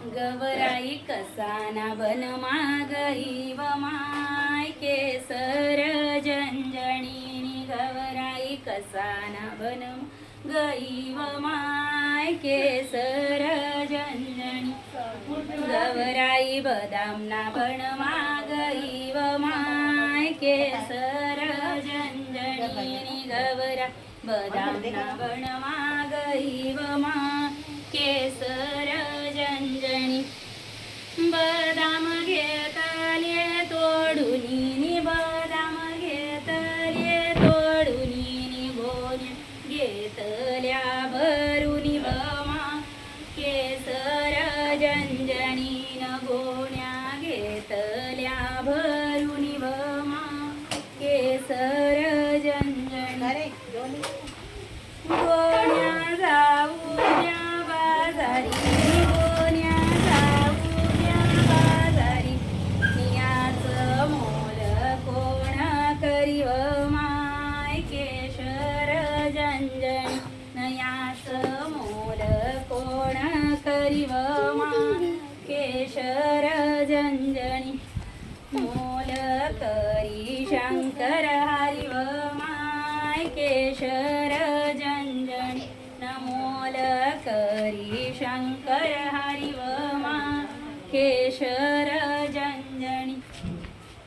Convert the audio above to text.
गवराई कसाना बन मागई व माय केसर जंजणी गवराई कसाना बन गई व माय केसर जंजणी गवराई बदामना बन मागई व माय केसर जंजणी गवरा बदामना बन मागई व मा केसर बदाम घेतले तोडूनी बदाम घेतले तोडूनी गोण्या घेतल्या भरुनी बमा केसर जंजणी न गोण्या घेतल्या भरुनी बमा केसर जंजणी माय केशर जंजन नयाच मोल कोण करीव केशर जंजनी मोल करी शंकर हरिव माय? केशर जंजनी नमोल करी शंकर हरिव मा? केशर